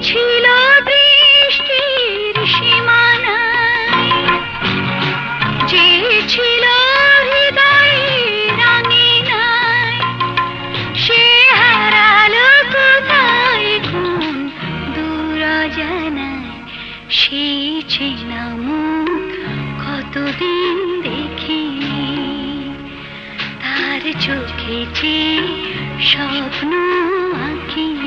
ছিল বৃষ্টির সীমানায়। যে ছিল কোথায় দূর সে কতদিন দেখি তার চোখে স্বপ্ন আঁকি।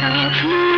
Come in.